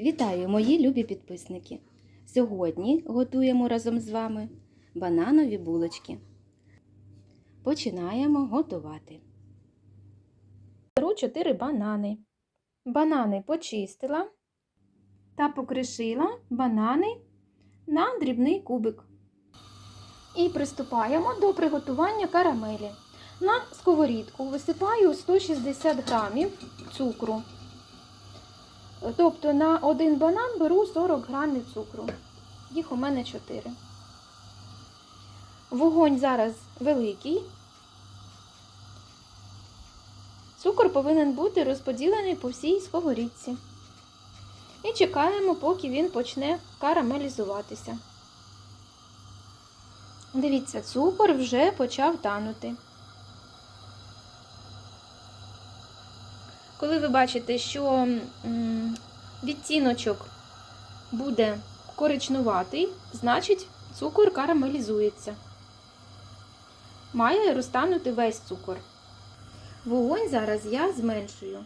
Вітаю, мої любі підписники! Сьогодні готуємо разом з вами бананові булочки. Починаємо готувати. Беру 4 банани. Банани почистила та покришила банани на дрібний кубик. І приступаємо до приготування карамелі. На сковорідку висипаю 160 грамів цукру. Тобто на один банан беру 40 грамів цукру. Їх у мене 4. Вогонь зараз великий. Цукор повинен бути розподілений по всій сковорідці. І чекаємо, поки він почне карамелізуватися. Дивіться, цукор вже почав танути. Коли ви бачите, що відтіночок буде коричнуватий, значить цукор карамелізується. Має розтанути весь цукор. Вогонь зараз я зменшую.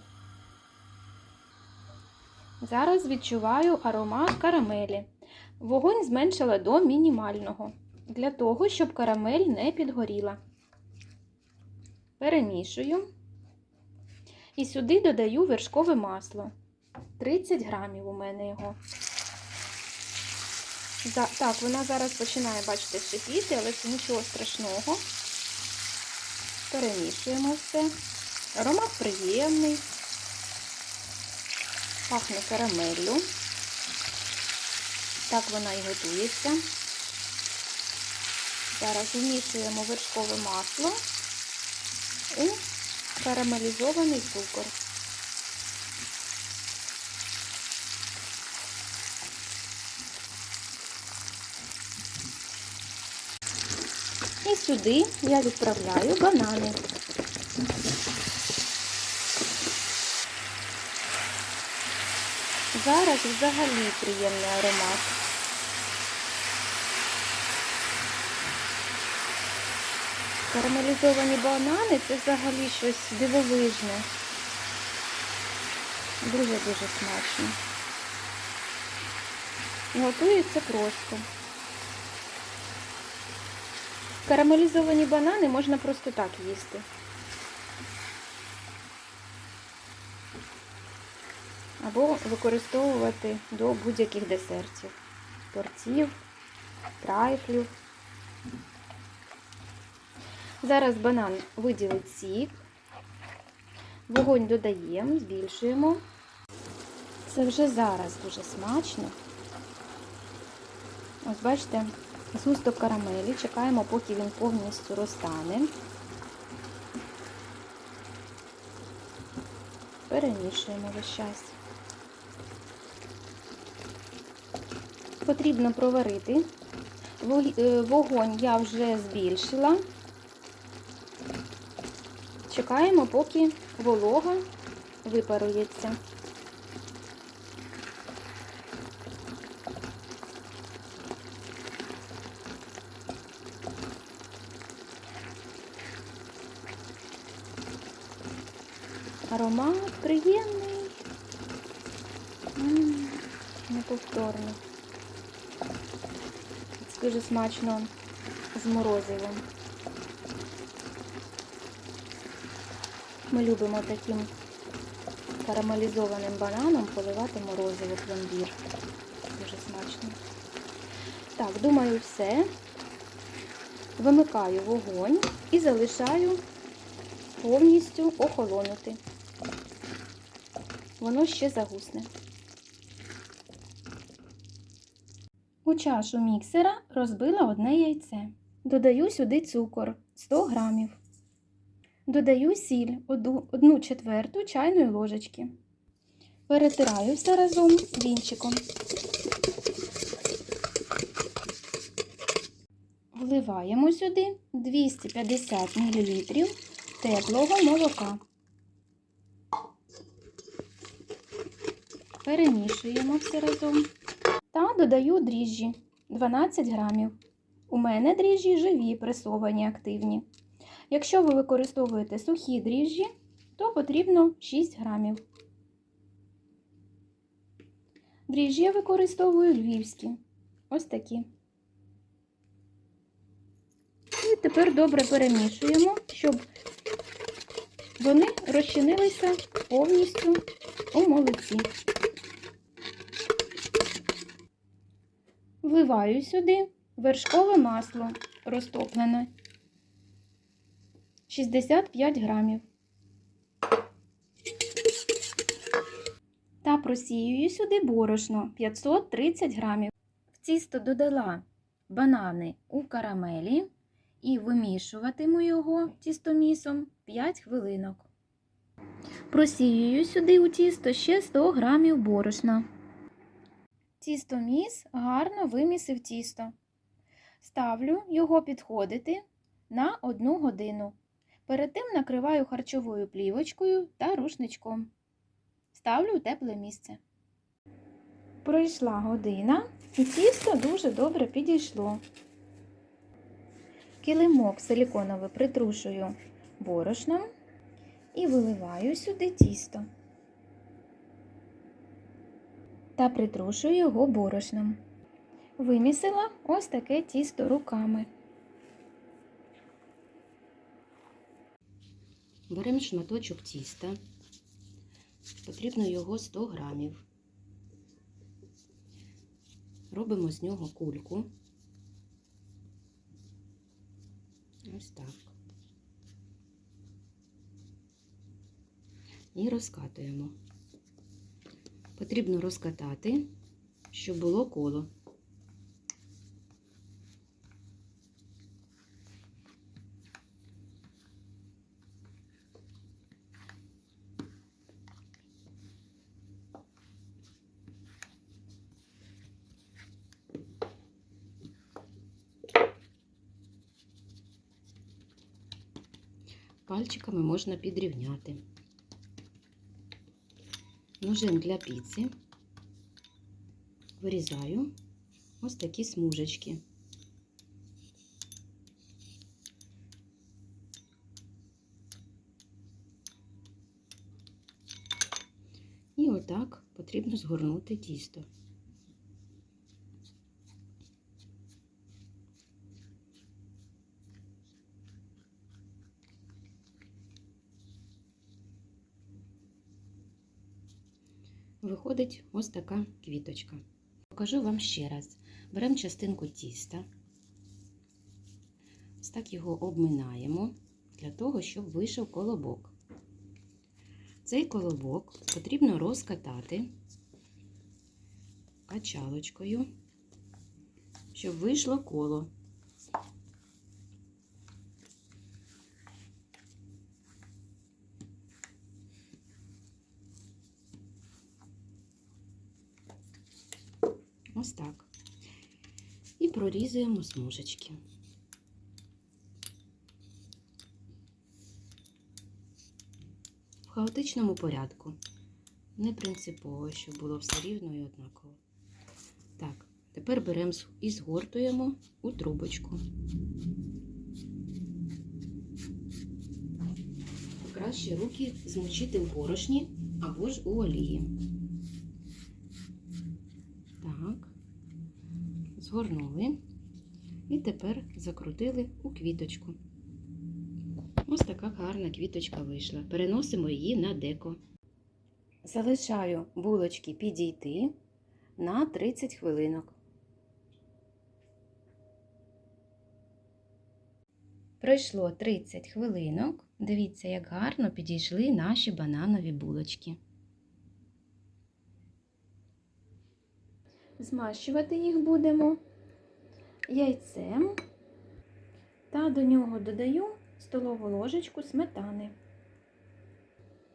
Зараз відчуваю аромат карамелі. Вогонь зменшила до мінімального, для того, щоб карамель не підгоріла. Перемішую. І сюди додаю вершкове масло. 30 грамів у мене його. Так, вона зараз починає, бачите, шипіти, але це нічого страшного. Перемішуємо все. Аромат приємний. Пахне карамеллю. Так вона і готується. Зараз вмішуємо вершкове масло у карамелізований цукор. І сюди я відправляю банани. Зараз взагалі приємний аромат. Карамелізовані банани це взагалі щось дивовижне. Дуже-дуже смачно. Готується просто. Карамелізовані банани можна просто так їсти. Або використовувати до будь-яких десертів, тортів, трайфлів. Зараз банан виділить сік, вогонь додаємо, збільшуємо. Це вже зараз дуже смачно. Ось бачите, згусток карамелі. Чекаємо, поки він повністю розтане. Перемішуємо весь час. Потрібно проварити. Вогонь я вже збільшила. Чекаємо, поки волога випарується. Аромат приємний, М-м, неповторно. Це дуже смачно з морозивом. Ми любимо таким карамелізованим бананом поливати морозиво пломбір. Дуже смачно. Так, думаю, все. Вимикаю вогонь і залишаю повністю охолонути. Воно ще загусне. У чашу міксера розбила одне яйце. Додаю сюди цукор 100 грамів. Додаю сіль 1 четверту чайної ложечки. Перетираю все разом вінчиком. Вливаємо сюди 250 мл теплого молока. Перемішуємо все разом та додаю дріжджі 12 грамів. У мене дріжджі живі, пресовані, активні. Якщо ви використовуєте сухі дріжджі, то потрібно 6 грамів. Дріжджі я використовую львівські. Ось такі. І тепер добре перемішуємо, щоб вони розчинилися повністю у молоці. Вливаю сюди вершкове масло розтоплене 65 грамів. Та просіюю сюди борошно 530 грамів. В тісто додала банани у карамелі і вимішуватиму його тістомісом 5 хвилинок. Просіюю сюди у тісто ще 100 грамів борошна. Тістоміс гарно вимісив тісто. Ставлю його підходити на 1 годину. Перед тим накриваю харчовою плівочкою та рушничком. Ставлю у тепле місце. Пройшла година і тісто дуже добре підійшло. Килимок силіконовий притрушую борошном і виливаю сюди тісто. Та притрушую його борошном. Вимісила ось таке тісто руками. Беремо шматочок тіста, потрібно його 100 грамів. Робимо з нього кульку. Ось так. І розкатуємо. Потрібно розкатати, щоб було коло. Пальчиками можна підрівняти. Ножем для піци вирізаю ось такі смужечки. І отак потрібно згорнути тісто. Виходить ось така квіточка. Покажу вам ще раз. Беремо частинку тіста, ось так його обминаємо для того, щоб вийшов колобок. Цей колобок потрібно розкатати качалочкою, щоб вийшло коло. Ось так. І прорізуємо смужечки. В хаотичному порядку. Не принципово, щоб було все рівно і однаково. Так, тепер беремо і згортуємо у трубочку. Краще руки змочити в борошні або ж у олії. Так, згорнули. І тепер закрутили у квіточку. Ось така гарна квіточка вийшла. Переносимо її на деко. Залишаю булочки підійти на 30 хвилинок. Пройшло 30 хвилинок. Дивіться, як гарно підійшли наші бананові булочки. Змащувати їх будемо яйцем та до нього додаю столову ложечку сметани.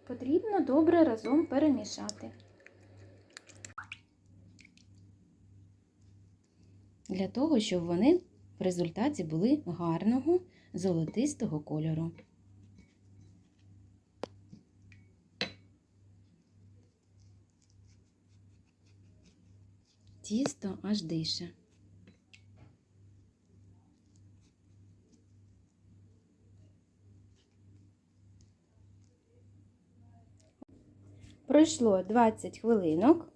Потрібно добре разом перемішати. Для того, щоб вони в результаті були гарного золотистого кольору. Тісто аж дише. Пройшло 20 хвилинок.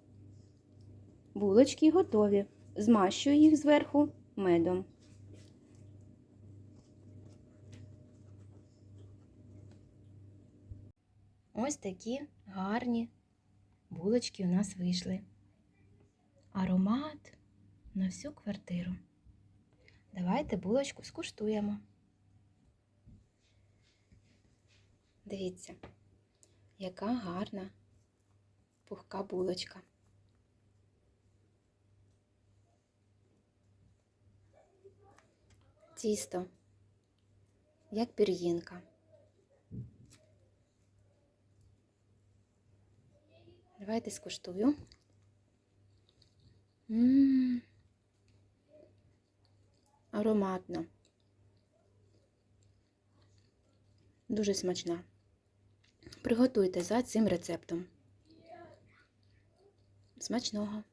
Булочки готові. Змащую їх зверху медом. Ось такі гарні булочки у нас вийшли. Аромат на всю квартиру. Давайте булочку скуштуємо. Дивіться, яка гарна пухка булочка. Тісто, як пір'їнка. Давайте скуштую. М, ароматно. Дуже смачна. Приготуйте за цим рецептом. Смачного!